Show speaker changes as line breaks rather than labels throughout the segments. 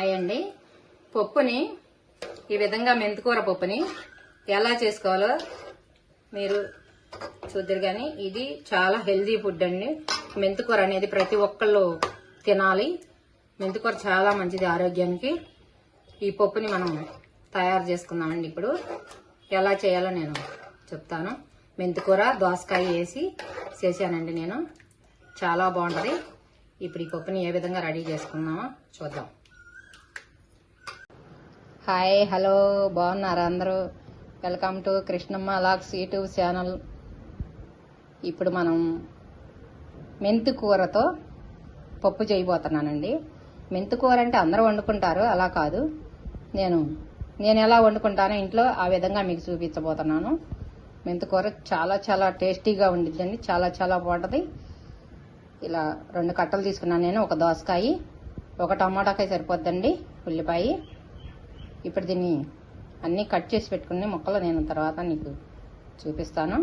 అయ్యండి. పప్పుని ఈ విధంగా మెంతికూర పప్పుని ఎలా చేసుకోవాలో మీరు చూద్దరు కానీ ఇది చాలా హెల్దీ ఫుడ్ అండి. మెంతికూర అనేది ప్రతి ఒక్కళ్ళు తినాలి. మెంతికూర చాలా మంచిది ఆరోగ్యానికి. ఈ పప్పుని మనం తయారు చేసుకుందామండి ఇప్పుడు. ఎలా చేయాలో నేను చెప్తాను. మెంతికూర దోసకాయ వేసి చేశానండి నేను. చాలా బాగుంటుంది. ఇప్పుడు ఈ పప్పుని ఏ విధంగా రెడీ చేసుకుందామో చూద్దాం. హాయ్ హలో బాగున్నారా అందరూ? Welcome to Krishnamma Lux YouTube channel ఇప్పుడు మనం మెంతి కూరతో పప్పు చేయబోతున్నానండి. మెంతి కూర అంటే అందరూ వండుకుంటారు అలా కాదు. నేను నేను ఎలా వండుకుంటానో ఇంట్లో ఆ విధంగా మీకు చూపించబోతున్నాను. మెంతి కూర చాలా చాలా టేస్టీగా ఉండిద్దండి చాలా చాలా బాగుంటుంది. ఇలా రెండు కట్టలు తీసుకున్నాను నేను ఒక దోసకాయ ఒక టమాటాకాయ సరిపోద్దండి ఉల్లిపాయ. ఇప్పుడు దీన్ని అన్నీ కట్ చేసి పెట్టుకునే ముక్కలు నేను తర్వాత నీకు చూపిస్తాను.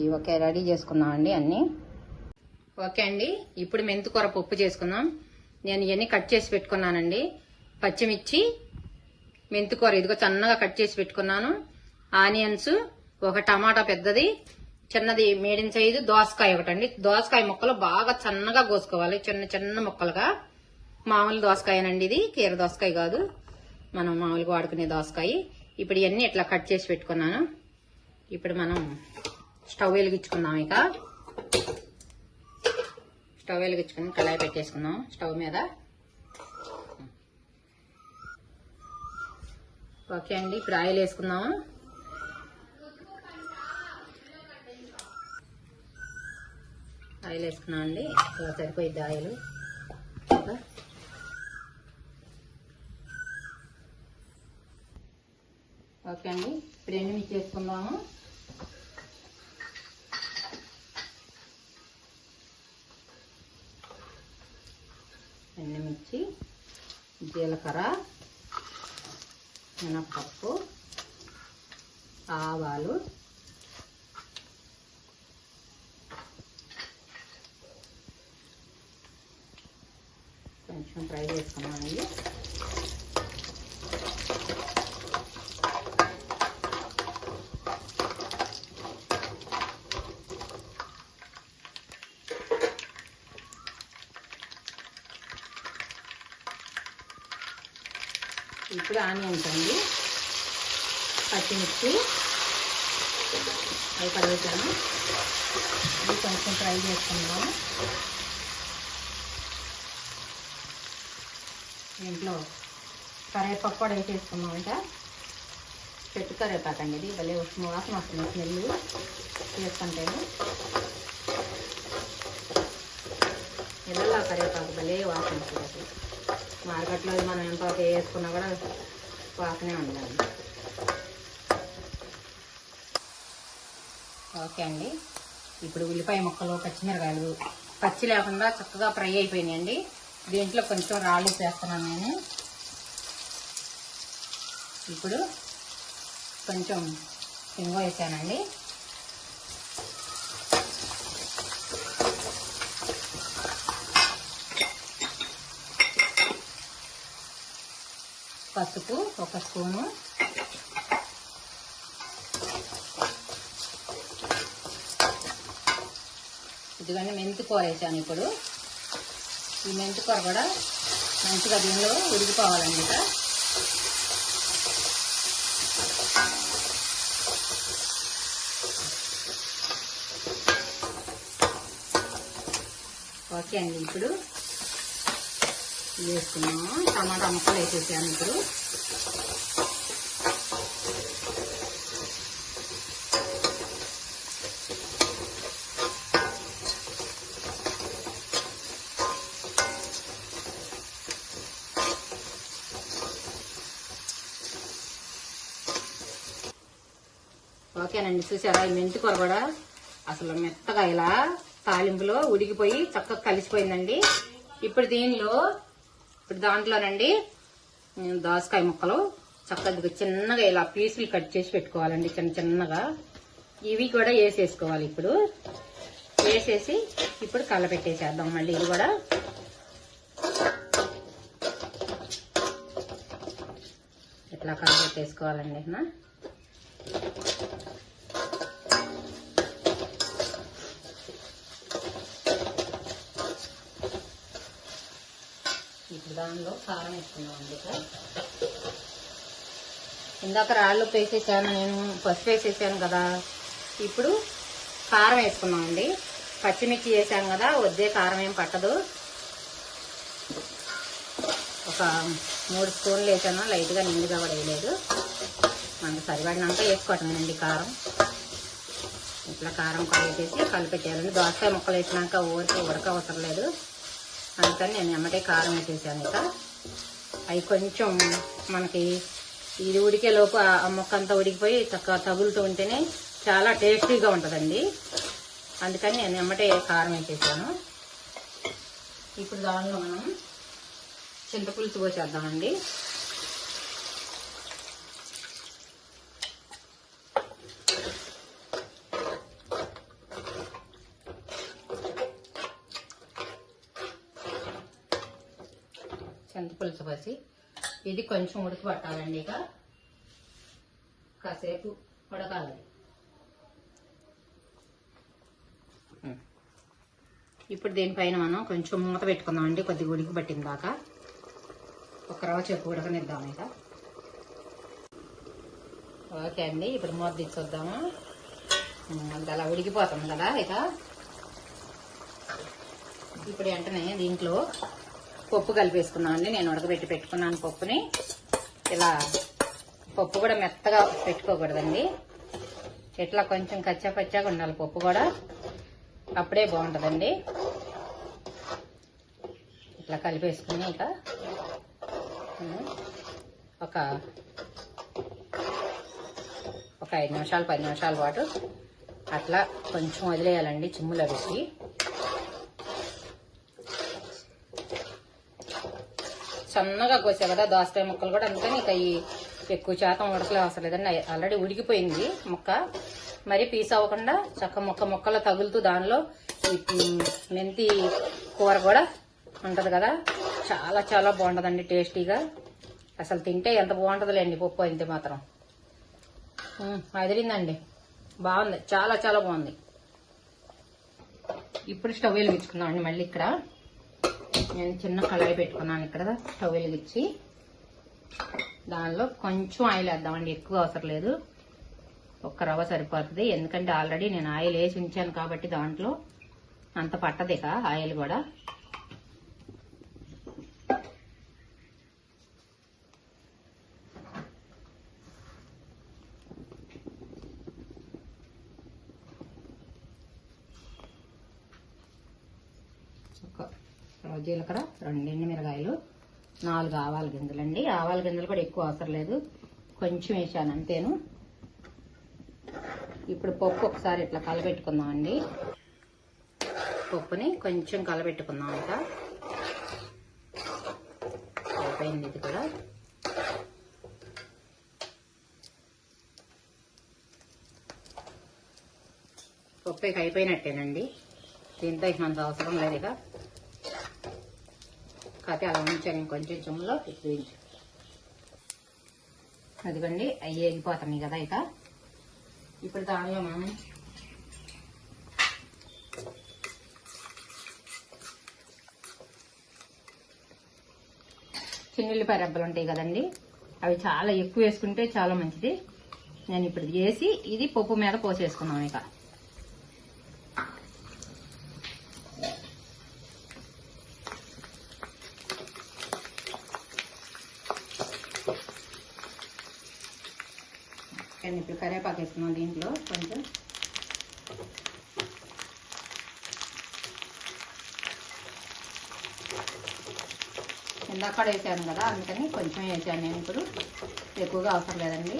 ఇవి ఒకే రెడీ చేసుకున్నామండి అన్నీ? ఓకే అండి ఇప్పుడు మెంతికూర పప్పు చేసుకుందాం. నేను ఇవన్నీ కట్ చేసి పెట్టుకున్నానండి. పచ్చిమిర్చి మెంతికూర ఇదిగో సన్నగా కట్ చేసి పెట్టుకున్నాను. ఆనియన్స్ ఒక టమాటా పెద్దది చిన్నది మీడియం సైజు దోసకాయ ఒకటండి. దోసకాయ ముక్కలు బాగా సన్నగా కోసుకోవాలి చిన్న చిన్న ముక్కలుగా. మామూలు దోసకాయనండి ఇది కీర దోసకాయ కాదు. మనం మామూలుగా వాడుకునే దోసకాయ. ఇప్పుడు ఇవన్నీ ఇట్లా కట్ చేసి పెట్టుకున్నాను. ఇప్పుడు మనం స్టవ్ వెలిగించుకుందాం ఇక. స్టవ్ వెలిగించుకుని కళాయి పెట్టేసుకుందాం స్టవ్ మీద. ఓకే అండి ఇప్పుడు ఆయిల్ వేసుకుందాం ఆయిల్ వేసుకున్నాం అండి ఇలా ఆయిల్. ఓకే అండి. ఇప్పుడు ఎండుమిర్చి వేసుకుందాము? ఎండుమిర్చి జీలకర్ర మినప్పప్పు ఆవాలు కొంచెం ఫ్రై చేసుకున్నామండి ఇప్పుడు ఆనియన్స్ అండి పచ్చిమిర్చి. అవి కలుగుతాను అవి కొంచెం ఫ్రై చేసుకుందాం దీంట్లో కరివేపాకు కూడా వేసేసుకున్నాం ఇంకా చెట్టు కరివేపాకు అండి ఇది. భలే వస్తుంది వాసన వస్తుంది స్మెల్. చేసుకుంటాను. ఇళ్ళల్లో కరివేపాకు భలే వాసన వస్తుంది అసలు మార్కెట్లో మనం ఎంత ఒక వేసుకున్నా కూడా వాసనే ఉండాలి. ఓకే అండి. ఇప్పుడు ఉల్లిపాయ ముక్కలు పచ్చిమిరకాయలు. పచ్చి లేకుండా చక్కగా ఫ్రై అయిపోయినాయండి. దీంట్లో కొంచెం రాళ్ళు చేస్తున్నాను నేను. ఇప్పుడు కొంచెం ఇంగు వేసానండి. పసుపు ఒక స్పూను. ఇదిగోండి మెంతికూర వేసాను ఇప్పుడు. ఈ మెంతికూర కూడా మంచిగా దీనిలో ఉడికిపోవాలండి ఇక ఓకే అండి ఇప్పుడు వేసుకున్నాము టమాటా ముక్కలు వేసేసాను ఇప్పుడు. ఓకేనండి చూసారా? ఈ మెంతి కూర కూడా అసలు మెత్తగా ఇలా తాలింపులో ఉడికిపోయి చక్కగా కలిసిపోయిందండి. ఇప్పుడు దీనిలో ఇప్పుడు దాంట్లోనండి దోసకాయ ముక్కలు చక్కగా చిన్నగా ఇలా పీసులు కట్ చేసి పెట్టుకోవాలండి చిన్న చిన్నగా. ఇవి కూడా వేసేసుకోవాలి ఇప్పుడు. వేసేసి ఇప్పుడు కలపెట్టేసేద్దాం మళ్ళీ ఇది కూడా. ఇట్లా కలపెట్టేసుకోవాలండి దానిలో కారం వేసుకున్నాం ఇక ఇందాక రాళ్ళు వేసేసాను నేను పసుపు వేసేసాను కదా. ఇప్పుడు కారం వేసుకున్నామండి పచ్చిమిర్చి వేసాం కదా వద్దే కారం ఏం పట్టదు. ఒక మూడు స్పూన్లు వేసాను లైట్గా నిండుగా కూడా వేయలేదు. మనకు సరిపడినంత వేసుకోవటమేనండి కారం. ఇట్లా కారం కలిపేసి కలిపెట్టేయాలండి దోసకాయ ముక్కలు వేసినాక ఊరికి ఉడక అవసరం లేదు. అందుకని నేను ఎమ్మటే కారం వేసేసాను ఇక. అవి కొంచెం మనకి ఇది ఉడికే లోపు ఆ మొక్క అంతా ఉడికిపోయి తక్కువ తగులుతూ ఉంటేనే చాలా టేస్టీగా ఉంటుందండి. అందుకని నేను ఎమ్మటే కారం వేసేసాను. ఇప్పుడు దానిలో మనం చింతపులుసు పోసేద్దామండి చింతపులుసు పోసి ఇది కొంచెం ఉడికి పట్టాలండి ఇక. కాసేపు ఉడకాలి. ఇప్పుడు దీనిపైన మనం కొంచెం మూత పెట్టుకుందామండి కొద్దిగా ఉడికి పట్టిన దాకా. ఒక రవ్వ చెప్పు ఉడకనిద్దాం ఇక. ఓకే అండి ఇప్పుడు మూత తీసేద్దాము. అది అలా ఉడికిపోతుంది కదా ఇక. ఇప్పుడు వెంటనే దీంట్లో పప్పు కలిపేసుకున్నామండి నేను ఉడకబెట్టి పెట్టుకున్నాను పప్పుని. ఇలా పప్పు కూడా మెత్తగా పెట్టుకోకూడదండి. ఇట్లా కొంచెం కచ్చా పచ్చాగా ఉండాలి పప్పు కూడా. అప్పుడే బాగుంటుందండి. ఇట్లా కలిపేసుకుని ఇక ఒక ఒక ఐదు నిమిషాలు పది నిమిషాల పాటు అట్లా కొంచెం వదిలేయాలండి చిమ్ములో పెట్టి సన్నగా కోసావు కదా దోసకాయ ముక్కలు కూడా అందుకని ఇక ఈ ఎక్కువ శాతం ఉడకలే అవసరం లేదండి ఆల్రెడీ ఉడికిపోయింది ముక్క. మరి పీస్ అవ్వకుండా చక్క ముక్క ముక్కలు తగులుతూ దానిలో ఈ మెంతి కూర కూడా ఉంటుంది కదా. చాలా చాలా బాగుంటుందండి టేస్టీగా. అసలు తింటే ఎంత బాగుంటుందిలేండి పప్పు అయితే మాత్రం. అదిరిందండి బాగుంది చాలా చాలా బాగుంది. ఇప్పుడు స్టవ్ వెలిగించుకున్నామండి మళ్ళీ ఇక్కడ. నేను చిన్న కళాయి పెట్టుకున్నాను ఇక్కడ. స్టవ్ వెలిగించి. దానిలో కొంచెం ఆయిల్ వేద్దామండి ఎక్కువ అవసరం లేదు. ఒక్క రవ్వ సరిపోతుంది. ఎందుకంటే ఆల్రెడీ నేను ఆయిల్ వేసి ఉంచాను కాబట్టి దాంట్లో అంత పట్టదు ఇక ఆయిల్ కూడా. ఒక జీలకర్ర రెండు ఎండుమిరకాయలు నాలుగు ఆవాల గింజలు అండి ఆవాల గింజలు కూడా ఎక్కువ అవసరం లేదు. కొంచెం వేసాను అంతేను. ఇప్పుడు పప్పు ఒకసారి ఇట్లా కలబెట్టుకుందామండి. పప్పుని కొంచెం కలబెట్టుకుందాం అయిపోయింది ఇది కూడా. పప్పు ఇక అయిపోయినట్టేనండి. దీంతో ఇక మనకు అవసరం లేదు ఇక. కాకపోతే అలా ఉంచాను. ఇంకొంచెం చెమ్ములో చూపించు అదిగోండి అవి వేగిపోతున్నాయి కదా ఇక. ఇప్పుడు దానిలో మనం చిన్నెల్లిపాయ రెబ్బలు ఉంటాయి కదండి. అవి చాలా ఎక్కువ వేసుకుంటే చాలా మంచిది. నేను ఇప్పుడు వేసి ఇది పప్పు మీద పోసేసుకున్నాను ఇక నేను ఇప్పుడు కరివేపాకు వేసుకున్నాం దీంట్లో కొంచెం. ఇందాక వేసాను కదా అందుకని కొంచెం వేసాను నేను ఇప్పుడు. ఎక్కువగా అవసరం లేదండి.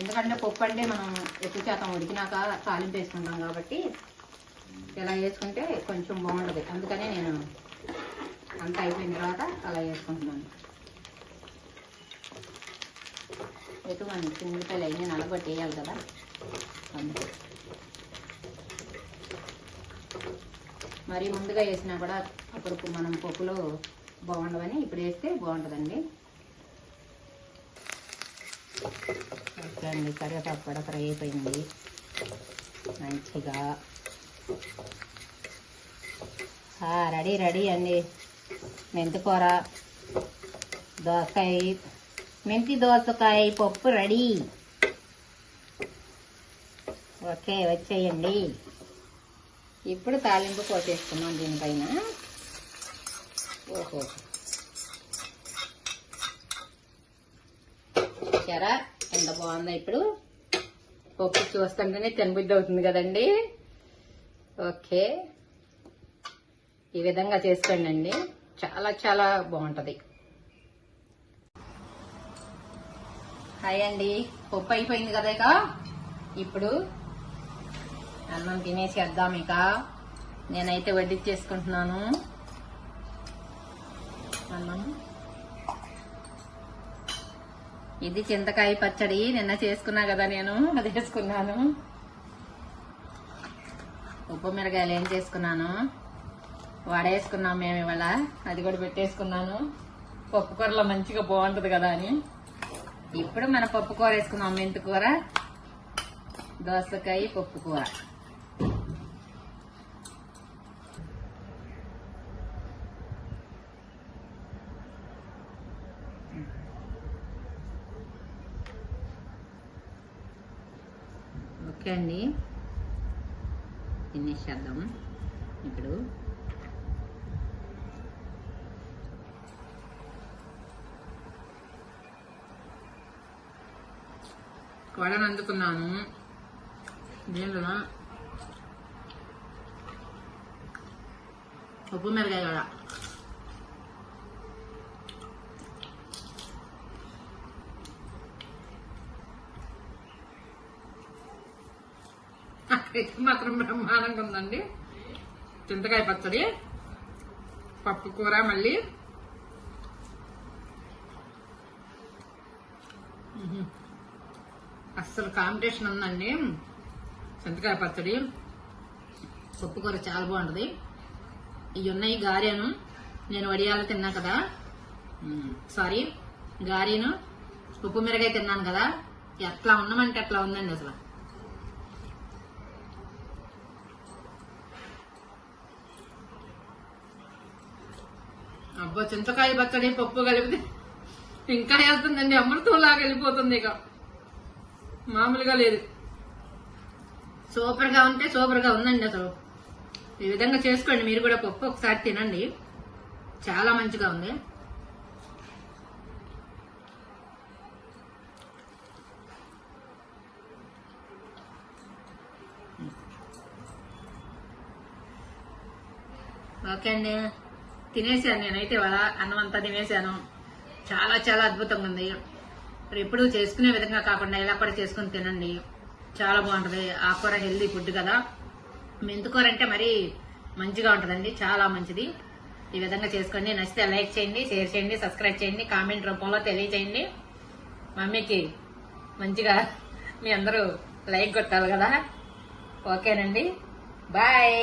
ఎందుకంటే పప్పు అంటే మనం ఎక్కువ శాతం ఉడికినాక తాలింపు వేసుకుంటాం కాబట్టి ఇలా వేసుకుంటే కొంచెం బాగుంటుంది. అందుకనే నేను అంత అయిపోయిన తర్వాత అలా వేసుకుంటున్నాను. ఎటువంటి ఉల్లిపాయలు అన్నీ నలగొట్టి వేయాలి కదా. అందుకే. మరి ముందుగా వేసినా కూడా అప్పుడు మనం పప్పులో బాగుండవని ఇప్పుడు వేస్తే బాగుంటుందండి. ఓకే అండి కరివేపాకు కూడా ఫ్రై అయిపోయింది. మంచిగా. రెడీ రెడీ అండి. మెంతికూర దోసకాయ మెంతి దోసకాయ పప్పు రెడీ. ఓకే వచ్చేయండి. ఇప్పుడు తాలింపు పోసేసుకున్నాం దీనిపైన. ఓహో. చూసారా? ఎంత బాగుందో ఇప్పుడు. పప్పు చూస్తుంటేనే తినబుద్ధి అవుతుంది కదండి. ఓకే. ఈ విధంగా చేసుకోండి చాలా చాలా బాగుంటుంది. హాయ్ అండి. పప్పు అయిపోయింది కదా ఇక? ఇప్పుడు అన్నం తినేసేద్దాం ఇక. నేనైతే వడ్డించేసుకుంటున్నాను. అన్నం. ఇది చింతకాయ పచ్చడి. నిన్న చేసుకున్నా కదా నేను. అది వేసుకున్నాను. ఉప్పు మిరగాయలు ఏం చేసుకున్నాను? వాడేసుకున్నాం మేము ఇవాళ. అది కూడా పెట్టేసుకున్నాను. పప్పు కూరలో మంచిగా బాగుంటుంది కదా అని. ఇప్పుడు మన పప్పు కూర వేసుకున్నాం మెంతికూర దోసకాయ పప్పు కూర. ఓకే అండి. తినేసేద్దాం ఇప్పుడు కొడను అందుకున్నాను. దీంట్లో ఉప్పు మిరగాయ వడ. ఇది మాత్రం బ్రహ్మాండంగా ఉందండి. చింతకాయ పచ్చడి పప్పు కూర మళ్ళీ మ్మ్. అసలు కాంపిటీషన్ ఉందండి. చింతకాయ పచ్చడి. పప్పు కూర చాలా బాగుంటుంది. ఇవి ఉన్నాయి గారెను. నేను వడియాలు తిన్నా కదా. సారీ గారెను. ఉప్పు మిరగాయ తిన్నాను కదా. ఎట్లా ఉన్నామంటే ఎట్లా ఉందండి అసలు. అబ్బా చింతకాయ పచ్చడి పప్పు కలిపితే ఇంకా వెళ్తుందండి అమృతంలాగా వెళ్ళిపోతుంది ఇక. మామూలుగా లేదు. సూపర్గా ఉంటే సూపర్గా ఉందండి అసలు. ఈ విధంగా చేసుకోండి మీరు కూడా పప్పు ఒకసారి తినండి. చాలా మంచిగా ఉంది. ఓకే అండి. తినేసాను నేనైతే వాళ్ళ అన్నం అంతా తినేసాను. చాలా చాలా అద్భుతంగా ఉంది. ఎప్పుడు చేసుకునే విధంగా కాకుండా ఇలా కూడా చేసుకుని తినండి. చాలా బాగుంటుంది. ఆకుకూర హెల్దీ ఫుడ్ కదా. మెంతుకూర అంటే మరీ మంచిగా ఉంటుందండి. చాలా మంచిది. ఈ విధంగా చేసుకోండి. నచ్చితే లైక్ చేయండి షేర్ చేయండి సబ్స్క్రైబ్ చేయండి కామెంట్ రూపంలో తెలియచేయండి మమ్మీకి మంచిగా మీ అందరూ లైక్ కొట్టాలి కదా. ఓకేనండి. బాయ్.